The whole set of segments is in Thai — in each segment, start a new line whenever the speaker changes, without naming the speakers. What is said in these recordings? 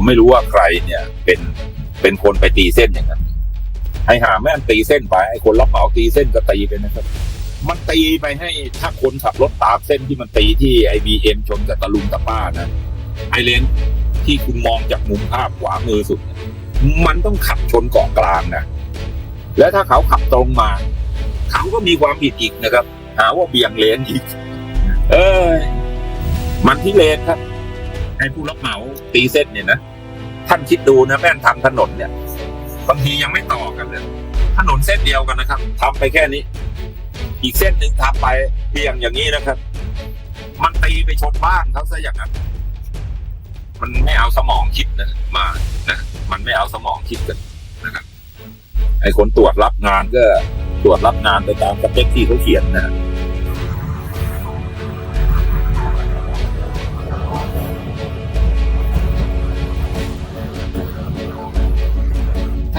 ผมไม่รู้ว่าใครเนี่ยเป็นเป็นคนไปตีเส้นอย่างนั้นให้หาแม่งตีเส้นไปไอ้คนรับเหมาตีเส้นก็ตีไปนะครับ มันตีไปให้ถ้าคนขับรถตามเส้นที่มันตีที่ไอบีเอ็มชนกับตะลุงตะป้านะไอเลนที่คุณมองจากมุมภาพขวามือสุด มันต้องขับชนเกาะกลางนะแล้วถ้าเขาขับตรงมา เขาก็มีความผิดอีกนะครับ หาว่าเบี่ยงเลนอีก เออมันที่เลนครับให้ผู้รับเหมาตีเส้นเนี่ยนะ ท่านคิดดูนะแม่นทำถนนเนี่ยบางทียังไม่ต่อกันเลยถนนเส้นเดียวกันนะครับทำไปแค่นี้ อีกเส้นหนึ่งทำไปเบี่ยงอย่างนี้นะครับ มันตีไปชนบ้านเขาซะอย่างนั้นมันไม่เอาสมองคิดนะมานะมันไม่เอาสมองคิดกันนะครับไอ้คนตรวจรับงานก็ตรวจรับงานไปตามสเปคที่เขาเขียนนะ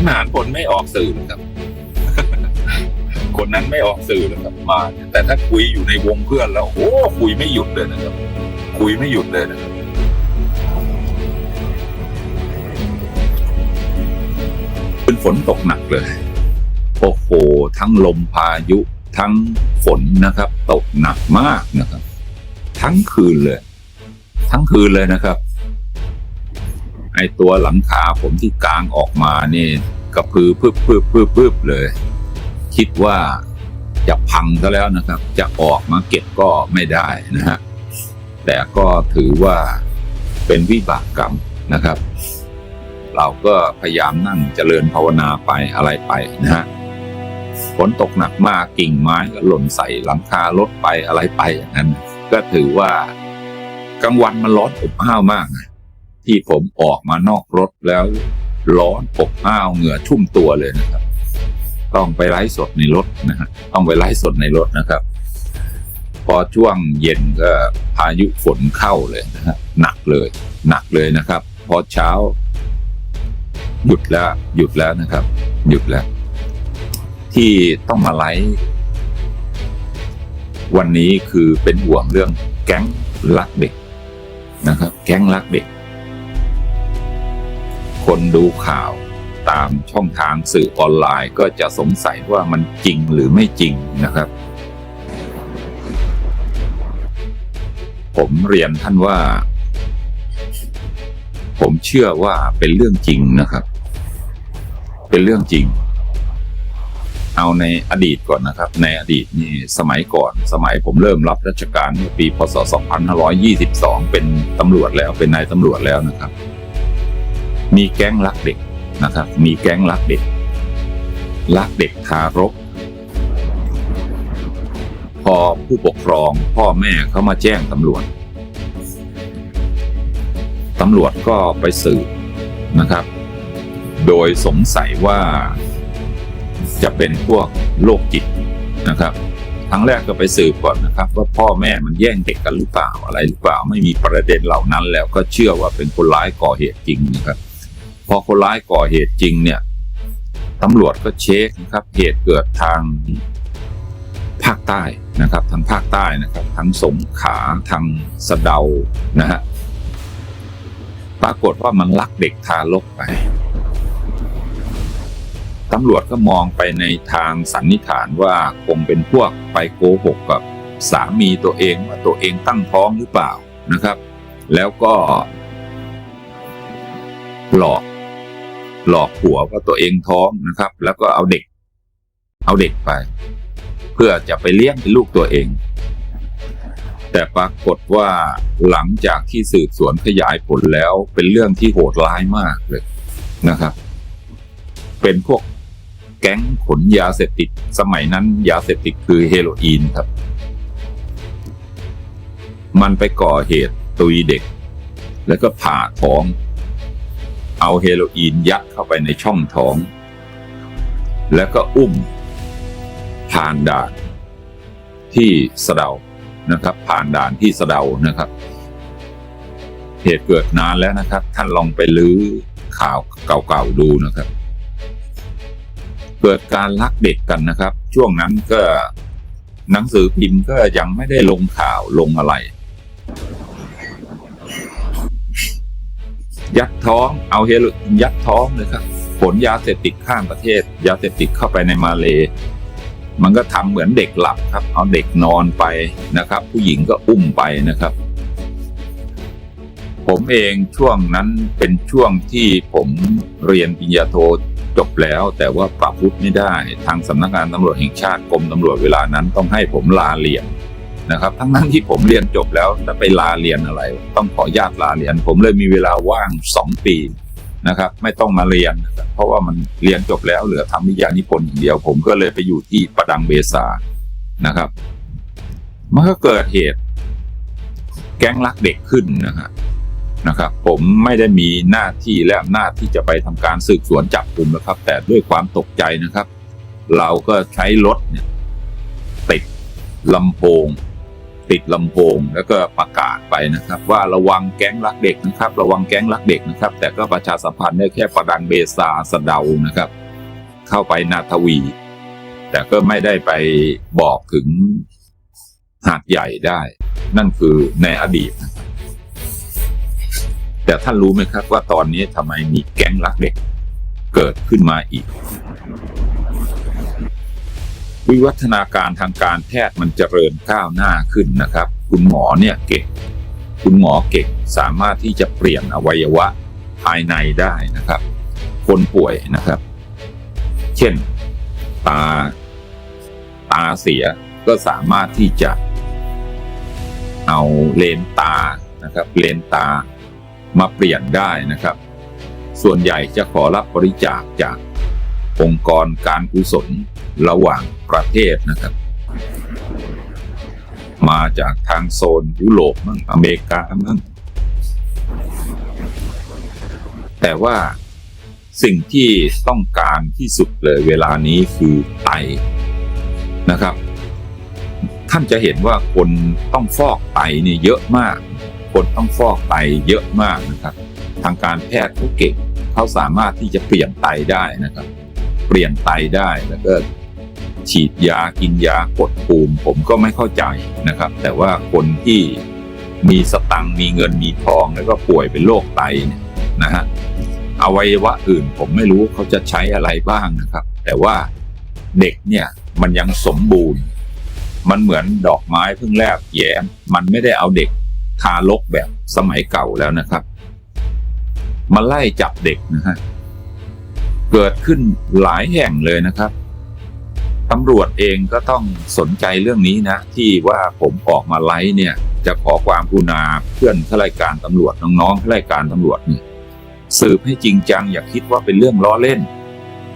ทหารคนไม่ออกสื่อนะครับ คนนั้นไม่ออกสื่อนะครับ มาเนี่ยแต่ถ้าคุยอยู่ในวงเพื่อนแล้วโอ้คุยไม่หยุดเลยนะครับ คุยไม่หยุดเลยนะครับเป็นฝนตกหนักเลยโอ้โหทั้งลมพายุทั้งฝนนะครับ ตกหนักมากนะครับ ทั้งคืนเลย ทั้งคืนเลยนะครับไอตัวหลังคาผมที่กลางออกมานี่กระพือพึบพึบพึบพึบเลย คิดว่าจะพังซะแล้วนะครับ จะออกมาเก็บก็ไม่ได้นะฮะแต่ก็ถือว่าเป็นวิบากกรรมนะครับ เราก็พยายามนั่งเจริญภาวนาไปอะไรไปนะฮะฝนตกหนักมากกิ่งไม้ก็หล่นใส่หลังคารถไปอะไรไปอย่างนั้น ก็ถือว่ากลางวันมันร้อนอบอ้าวมากนะ ที่ผมออกมานอกรถแล้ว ร้อนอบอ้าวเหงื่อชุ่มตัวเลยนะครับ ต้องไปไลฟ์สดในรถนะฮะต้องไปไลฟ์สดในรถนะครับ พอช่วงเย็นก็พายุฝนเข้าเลยนะฮะหนักเลย หนักเลยนะครับ พอเช้า หยุดแล้ว หยุดแล้วนะครับ หยุดแล้ว ที่ต้องมาไลฟ์วันนี้คือเป็นห่วงเรื่องแก๊งลักเด็กนะครับ แก๊งลักเด็ก คนดูข่าวตามช่องทางสื่อออนไลน์ก็จะสงสัยว่ามันจริงหรือไม่จริงนะครับ ผมเรียนท่านว่า ผมเชื่อว่าเป็นเรื่องจริงนะครับ เป็นเรื่องจริง เอาในอดีตก่อนนะครับ ในอดีตนี่สมัยก่อน สมัยผมเริ่มรับราชการปีพศ 2522 เป็นตำรวจแล้วเป็นนายตำรวจแล้วนะครับ มีแก๊งลักเด็กนะครับ มีแก๊งลักเด็กลักเด็กทารก พอผู้ปกครองพ่อแม่เขามาแจ้งตำรวจ ตำรวจก็ไปสืบนะครับ โดยสงสัยว่าจะเป็นพวกโรคจิตนะครับครั้งแรกก็ไปสืบก่อนนะครับ ว่าพ่อแม่มันแย่งเด็กกันหรือเปล่าอะไรหรือเปล่าไม่มีประเด็นเหล่านั้นแล้วก็เชื่อว่าเป็นคนร้ายก่อเหตุจริงนะครับ อคนร้ายก่อเหตุจริงเนี่ยตำรวจก็เช็คนะครับเหตุเกิดทางภาคใต้นะครับทางภาคใต้นะครับทั้งสงขาทางสะเดานะฮะปรากฏว่ามันลักเด็กทารกไปตำรวจก็มองไปในทางสันนิษฐานว่าคงเป็นพวกไปโกหกกับสามีตัวเองว่าตัวเองตั้งท้องหรือเปล่านะครับ แล้วก็หลอก หลอกผัวว่าตัวเองท้องนะครับ แล้วก็เอาเด็ก เอาเด็กไป เพื่อจะไปเลี้ยงเป็นลูกตัวเอง แต่ปรากฏว่าหลังจากที่สืบสวนขยายผลแล้วเป็นเรื่องที่โหดร้ายมากเลยนะครับ เป็นพวกแก๊งขนยาเสพติด สมัยนั้นยาเสพติดคือเฮโรอีนครับ มันไปก่อเหตุตุยเด็ก แล้วก็ผ่าท้อง เอาเฮโรอีนยัดเข้าไปในช่องท้อง แล้วก็อุ้มผ่านด่านที่สะเดานะครับ ผ่านด่านที่สะเดานะครับ เหตุเกิดนานแล้วนะครับ ท่านลองไปลื้อข่าวเก่าๆดูนะครับ เกิดการลักเด็กกันนะครับ ช่วงนั้นก็หนังสือพิมพ์ก็ยังไม่ได้ลงข่าวลงอะไร ยัดท้องเอาเฮโรอีนยัดท้องเลยครับขนยาเสพติดข้ามประเทศ ยาเสพติดเข้าไปในมาเล มันก็ทำเหมือนเด็กหลับครับ เอาเด็กนอนไปนะครับ ผู้หญิงก็อุ้มไปนะครับ ผมเองช่วงนั้นเป็นช่วงที่ผมเรียนปริญญาโทจบแล้วแต่ว่าปรับวุฒิไม่ได้ ทางสำนักงานตำรวจแห่งชาติกรมตำรวจเวลานั้นต้องให้ผมลาเรียน นะครับ ทั้งนั้นที่ผมเรียนจบแล้วแต่ไปลาเรียนอะไร ต้องขออนุญาตลาเรียน ผมเลยมีเวลาว่างสองปีนะครับ ไม่ต้องมาเรียน เพราะว่ามันเรียนจบแล้วเหลือทำวิทยานิพนธ์อย่างเดียว ผมก็เลยไปอยู่ที่ประดังเบซานะครับมันก็เกิดเหตุ แก๊งลักเด็กขึ้นนะครับนะครับ ผมไม่ได้มีหน้าที่และอำนาจที่จะไปทำการสืบสวนจับกลุ่มนะครับ แต่ด้วยความตกใจนะครับ เราก็ใช้รถเนี่ยติดลำโพง ติดลำโพงแล้วก็ประกาศไปนะครับ ว่าระวังแก๊งลักเด็กนะครับ ระวังแก๊งลักเด็กนะครับ แต่ก็ประชาสัมพันธ์ได้แค่ประดังเบซาสะเดานะครับ เข้าไปนาทวี แต่ก็ไม่ได้ไปบอกถึงหาดใหญ่ได้ นั่นคือในอดีต แต่ท่านรู้ไหมครับว่าตอนนี้ทำไมมีแก๊งลักเด็กเกิดขึ้นมาอีก วิวัฒนาการทางการแพทย์มันเจริญก้าวหน้าขึ้นนะครับ คุณหมอเนี่ยเก่งคุณหมอเก่งสามารถที่จะเปลี่ยนอวัยวะภายในได้นะครับ คนป่วยนะครับ เช่น ตา ตาเสียก็สามารถที่จะ เอาเลนส์ตานะครับ เลนตามาเปลี่ยนได้นะครับ ส่วนใหญ่จะขอรับบริจาคจากองค์กรการกุศล ระหว่างประเทศนะครับ มาจากทางโซนยุโรปมั่งอเมริกามั่งแต่ว่าสิ่งที่ต้องการที่สุดเลยเวลานี้คือไตนะครับ ท่านจะเห็นว่าคนต้องฟอกไตเนี่ยเยอะมาก คนต้องฟอกไตเยอะมากนะครับ ทางการแพทย์เขาเก่งเขาสามารถที่จะเปลี่ยนไตได้นะครับ เปลี่ยนไตได้แล้วก็ ฉีดยากินยากดภูมิผมก็ไม่เข้าใจนะครับ แต่ว่าคนที่มีสตังมีเงินมีทองแล้วก็ป่วยเป็นโรคไตเนี่ยนะฮะอวัยวะอื่นผมไม่รู้เขาจะใช้อะไรบ้างนะครับ แต่ว่าเด็กเนี่ยมันยังสมบูรณ์ มันเหมือนดอกไม้เพิ่งแลบแย้มมันไม่ได้เอาเด็กทารกแบบสมัยเก่าแล้วนะครับมาไล่จับเด็กนะฮะเกิดขึ้นหลายแห่งเลยนะครับ ตำรวจเองก็ต้องสนใจเรื่องนี้นะ ที่ว่าผมออกมาไลฟ์เนี่ย จะขอความกรุณาเพื่อนข้าราชการตำรวจน้องๆข้าราชการตำรวจนี่สืบให้จริงจัง อย่าคิดว่าเป็นเรื่องล้อเล่น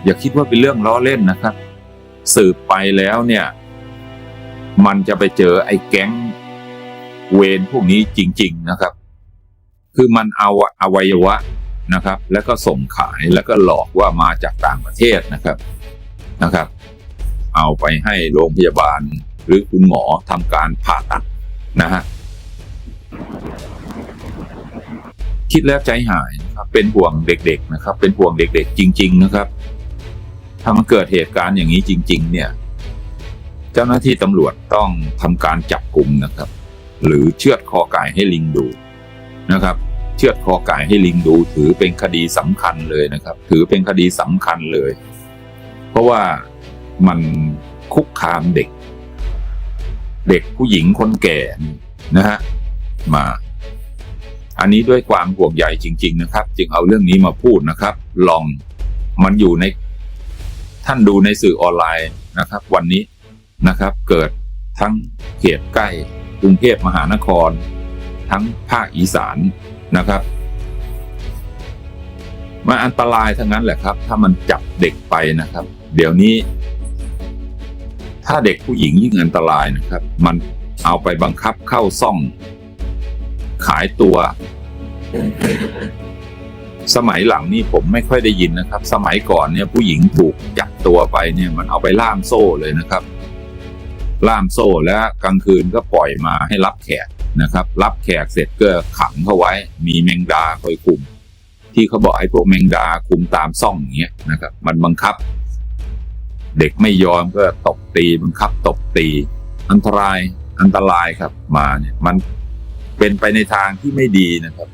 อย่าคิดว่าเป็นเรื่องล้อเล่นนะครับ สืบไปแล้วเนี่ย มันจะไปเจอไอ้แก๊งเวรพวกนี้จริง ๆนะครับ คือมันเอาอวัยวะนะครับ แล้วก็ส่งขายแล้วก็หลอกว่ามาจากต่างประเทศนะครับนะครับ เอาไปให้โรงพยาบาล หรือคุณหมอทำการผ่าตัดนะฮะคิดแล้วใจหายนะครับเป็นห่วงเด็กๆนะครับ เป็นห่วงเด็ก ๆ จริง ๆ นะครับ ถ้ามันเกิดเหตุการณ์อย่างนี้จริง ๆ เนี่ย เจ้าหน้าที่ตำรวจต้องทำการจับกลุ่มนะครับ หรือเชือดคอไก่ให้ลิงดูนะครับ เชือดคอไก่ให้ลิงดู ถือเป็นคดีสำคัญเลยนะครับ ถือเป็นคดีสำคัญเลย เพราะว่า มันคุกคามเด็ก เด็กผู้หญิงคนแก่นะฮะมา อันนี้ด้วยความห่วงใยจริง ๆ นะครับ จึงเอาเรื่องนี้มาพูดนะครับ ลองมันอยู่ในท่านดูในสื่อออนไลน์นะครับ วันนี้นะครับ เกิดทั้งเขตใกล้กรุงเทพมหานคร ทั้งภาคอีสานนะครับมันอันตรายทั้งนั้นแหละครับ ถ้ามันจับเด็กไปนะครับ เดี๋ยวนี้ ถ้าเด็กผู้หญิงยิ่งอันตรายนะครับ มันเอาไปบังคับเข้าซ่อง ขายตัว สมัยหลังนี่ผมไม่ค่อยได้ยินนะครับ สมัยก่อนเนี่ยผู้หญิงถูกจับตัวไปเนี่ยมันเอาไปล่ามโซ่เลยนะครับ ล่ามโซ่แล้วกลางคืนก็ปล่อยมาให้รับแขกนะครับ รับแขกเสร็จก็ขังเข้าไว้ มีแมงดาคอยคุม ที่เขาบอกไอ้พวกแมงดาคุมตามซ่องอย่างเงี้ยนะครับ มันบังคับ เด็กไม่ยอมก็ตบตีบังคับตบตี อันตรายอันตรายครับมาเนี่ยมันเป็นไปในทางที่ไม่ดีนะครับ